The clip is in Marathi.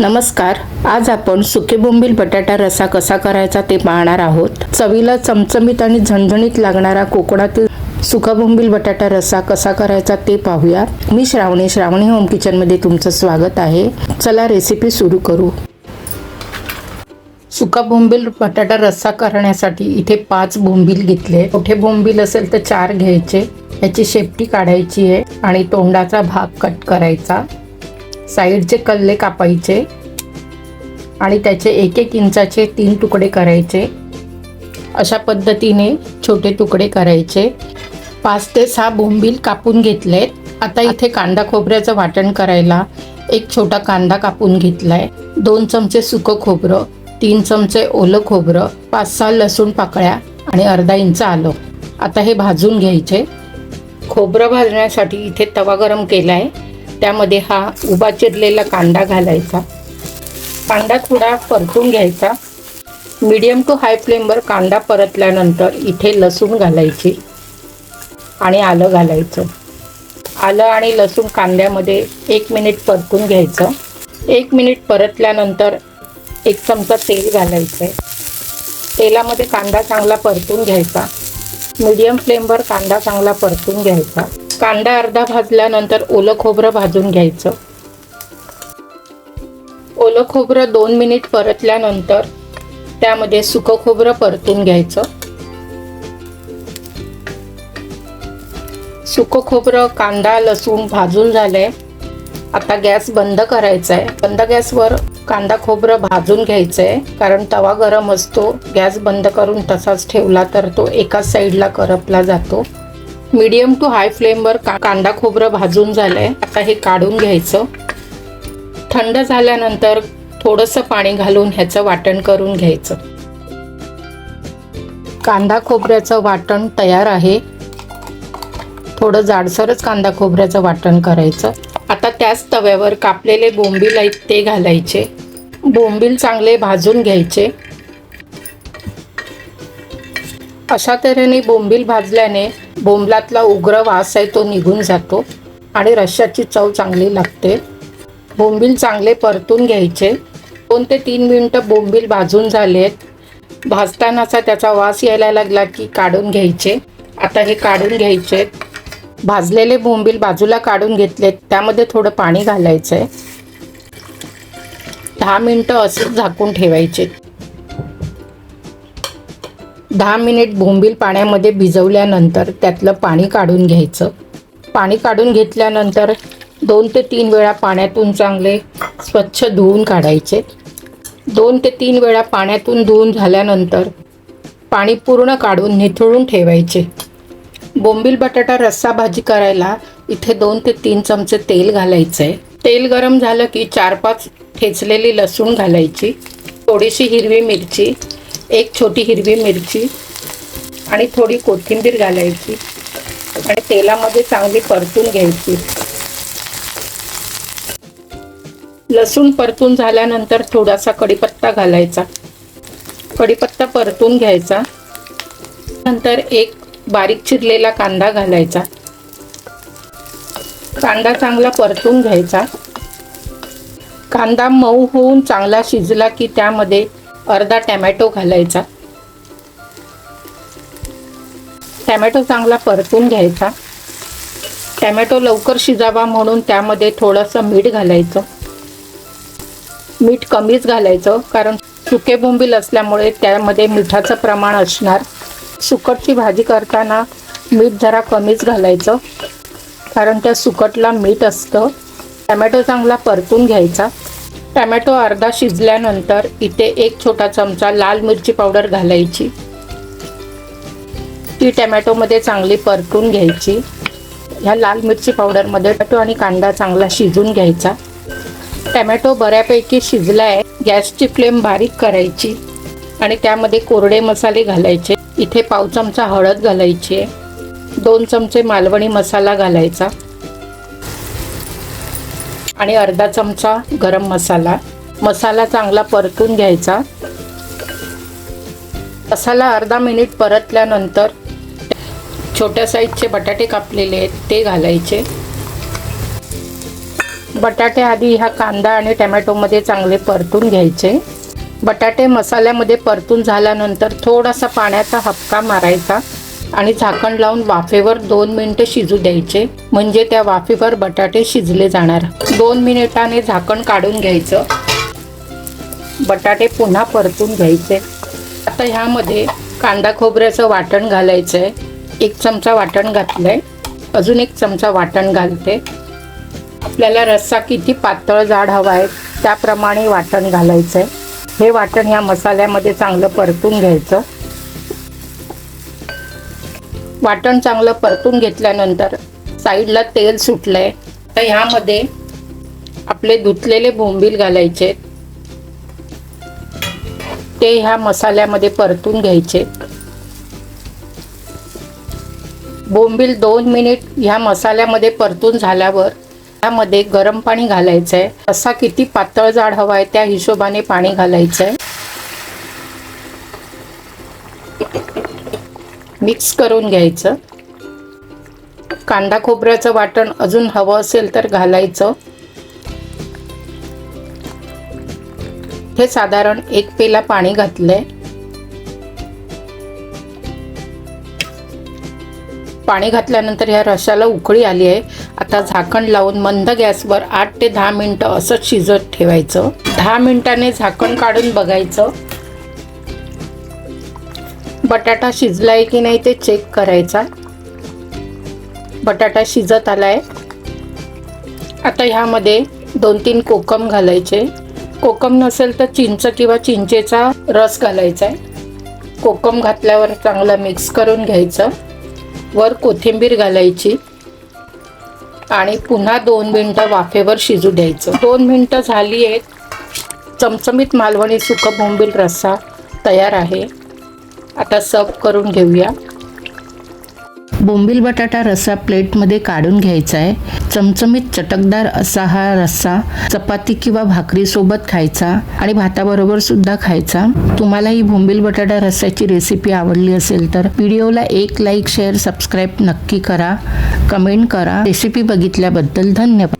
नमस्कार आज आपण सुके बोंबील बटाटा रसा कसा करायचा ते पाहणार आहोत. चवीला चमचमीत आणि झणझणीत लागणारा कोकणातील सुका बोंबील बटाटा रसा कसा करायचा ते पाहूया. मी श्रावणी श्रावणी होम किचनमध्ये तुमचं स्वागत आहे. चला रेसिपी सुरू करू. सुका बोंबील बटाटा रस्सा करण्यासाठी इथे पाच बोंबील घेतले. मोठे बोंबील असेल तर चार घ्यायचे. याची शेपटी काढायची आहे आणि तोंडाचा भाग कट करायचा. साईडचे कल्ले कापायचे आणि त्याचे एक एक इंचाचे तीन तुकडे करायचे. अशा पद्धतीने छोटे तुकडे करायचे. पाच ते सहा बोंबील कापून घेतलेत. आता इथे कांदा खोबऱ्याचं वाटण करायला एक छोटा कांदा कापून घेतलाय. दोन चमचे सुकं खोबरं तीन चमचे ओलं खोबरं पाच सहा लसूण पाकळ्या आणि अर्धा इंच आलं. आता हे भाजून घ्यायचे. खोबरं भाजण्यासाठी इथे तवा गरम केला आहे त्यामध्ये हा उभा चिरलेला कांदा घालायचा. कांदा थोडा परतून घ्यायचा. मीडियम टू हाय फ्लेमवर कांदा परतल्यानंतर इथे लसूण घालायची आणि आलं घालायचं. आलं आणि लसूण कांद्यामध्ये एक मिनिट परतून घ्यायचं. एक मिनिट परतल्यानंतर एक चमचा तेल घालायचं आहे तेलामध्ये कांदा चांगला परतून घ्यायचा. मीडियम फ्लेमवर कांदा चांगला परतून घ्यायचा. कांदा अर्धा भाजल्यानंतर ओलं खोबरं भाजून घ्यायचं. ओलं खोबरं दोन मिनिट परतल्यानंतर त्यामध्ये सुकं खोबरं परतून घ्यायचं. सुकं खोबरं कांदा लसूण भाजून झालंय. आता गॅस बंद करायचा आहे बंद गॅसवर कांदा खोबरं भाजून घ्यायचं आहे कारण तवा गरम असतो. गॅस बंद करून तसाच ठेवला तर तो एकाच साईडला करपला जातो. मीडियम टू हाय फ्लेमवर का कांदा खोबरं भाजून झालंय. आता हे काढून घ्यायचं. थंड झाल्यानंतर थोडंसं पाणी घालून ह्याचं वाटण करून घ्यायचं. कांदा खोबऱ्याचं वाटण तयार आहे. थोडं जाडसरच कांदा खोबऱ्याचं वाटण करायचं. आता त्याच तव्यावर कापलेले बोंबील आहेत ते घालायचे. बोंबील चांगले भाजून घ्यायचे. अशा तऱ्हेने बोंबील भाजल्याने बोंबलातला उग्र वास आहे तो निघून जातो आणि रश्श्याची चव चांगली लागते. बोंबील चांगले परतून घ्यायचे. दोन ते तीन मिनटं बोंबील भाजून झाले आहेत भाजतानाचा त्याचा वास यायला लागला की काढून घ्यायचे. आता हे काढून घ्यायचे. भाजलेले बोंबील बाजूला काढून घेतलेत. त्यामध्ये थोडं पाणी घालायचं आहे दहा मिनटं असंच झाकून ठेवायचे. दहा मिनिट बोंबील पाण्यामध्ये भिजवल्यानंतर त्यातलं पाणी काढून घ्यायचं. पाणी काढून घेतल्यानंतर दोन ते तीन वेळा पाण्यातून चांगले स्वच्छ धुवून काढायचे. दोन ते तीन वेळा पाण्यातून धुवून झाल्यानंतर पाणी पूर्ण काढून निथळून ठेवायचे. बोंबील बटाटा रस्सा भाजी करायला इथे दोन ते तीन चमचे तेल घालायचं आहे तेल गरम झालं की चार पाच ठेचलेली लसूण घालायची. थोडीशी हिरवी मिरची एक छोटी हिरवी मिरची आणि थोडी कोथिंबीर घालायची आणि तेलामध्ये चांगली परतून घ्यायची. लसूण परतून झाल्यानंतर थोडासा कढीपत्ता घालायचा. कढीपत्ता परतून घ्यायचा. नंतर एक बारीक चिरलेला कांदा घालायचा. कांदा चांगला परतून घ्यायचा. कांदा मऊ होऊन चांगला शिजला की त्यामध्ये अर्धा टॅमॅटो घालायचा. टॅमॅटो चांगला परतून घ्यायचा. टॅमॅटो लवकर शिजावा म्हणून त्यामध्ये थोडंसं मीठ घालायचं. मीठ कमीच घालायचं कारण सुके बोंबील असल्यामुळे त्यामध्ये मिठाचं प्रमाण असणार. सुकटची भाजी करताना मीठ जरा कमीच घालायचं कारण त्या सुकटला मीठ असतं. टॅमॅटो चांगला परतून घ्यायचा. टॅमॅटो अर्धा शिजल्यानंतर इथे एक छोटा चमचा लाल मिरची पावडर घालायची. ती टॅमॅटोमध्ये चांगली परतून घ्यायची. ह्या लाल मिरची पावडरमध्ये टॅमॅटो आणि कांदा चांगला शिजून घ्यायचा. टॅमॅटो बऱ्यापैकी शिजला आहे गॅसची फ्लेम बारीक करायची आणि त्यामध्ये कोरडे मसाले घालायचे. इथे पाव चमचा हळद घालायची आहे. दोन चमचे मालवणी मसाला घालायचा. आणि अर्धा चमचा गरम मसाला. मसाला चांगला परतून घ्यायचा. मसाला अर्धा मिनिट परतल्यानंतर छोट्या साईजचे बटाटे कापलेले आहेत ते घालायचे. बटाटे आधी ह्या कांदा आणि टमॅटोमध्ये चांगले परतून घ्यायचे. बटाटे मसाल्यामध्ये परतून झाल्यानंतर थोडासा पाण्याचा हपका मारायचा. आणि झाकण लावून वाफेवर दोन मिनिटं शिजू द्यायचे. म्हणजे त्या वाफेवर बटाटे शिजले जाणार. दोन मिनिटाने झाकण काढून घ्यायचं. बटाटे पुन्हा परतून घ्यायचे. आता ह्यामध्ये कांदा खोबऱ्याचं वाटण घालायचं आहे एक चमचा वाटण घातलंय. अजून एक चमचा वाटण घालते. आपल्याला रस्सा किती पातळ जाड हवा आहे त्याप्रमाणे वाटण घालायचं आहे हे वाटण ह्या मसाल्यामध्ये चांगलं परतून घ्यायचं. वाटण चांगलं परतून घेतल्यानंतर साईडला तेल सुटलंय. तर ह्यामध्ये आपले धुतलेले बोंबील घालायचे. ते ह्या मसाल्यामध्ये परतून घ्यायचे. बोंबील दोन मिनिट ह्या मसाल्यामध्ये परतून झाल्यावर त्यामध्ये गरम पाणी घालायचं आहे असा किती पातळ जाड हवा आहे त्या हिशोबाने पाणी घालायचं आहे मिक्स करून घ्यायचं. कांदा खोबऱ्याचं वाटण अजून हवं असेल तर घालायचं. हे साधारण एक पेला पाणी घातलंय. पाणी घातल्यानंतर ह्या रशाला उकळी आली आहे. आता झाकण लावून मंद गॅसवर आठ ते दहा मिनटं असंच शिजत ठेवायचं. दहा मिनिटाने झाकण काढून बघायचं. बटाटा शिजलाय की नाही ते चेक करायचा. बटाटा शिजत आलाय. आता ह्यामध्ये दोन तीन कोकम घालायचे. कोकम नसेल तर चिंच किंवा चिंचेचा रस घालायचा आहे कोकम घातल्यावर चांगलं मिक्स करून घ्यायचं. वर कोथिंबीर घालायची. आणि पुन्हा दोन मिनटं वाफेवर शिजू द्यायचं. दोन मिनटं झाली आहेत चमचमीत मालवणी सुकं बोंबील रस्सा तयार आहे. आता सर्व करून घेऊया. बोंबील बटाटा रस्सा प्लेटमध्ये काढून घ्यायचा आहे. चमचमीत चटकदार असा हा रस्सा चपाती किंवा भाकरीसोबत खायचा आणि भाताबरोबर सुद्धा खायचा. तुम्हाला ही बोंबील बटाटा रस्स्याची रेसिपी आवडली असेल तर व्हिडिओला एक लाईक शेअर सबस्क्राईब नक्की करा. कमेंट करा. रेसिपी बघितल्याबद्दल धन्यवाद.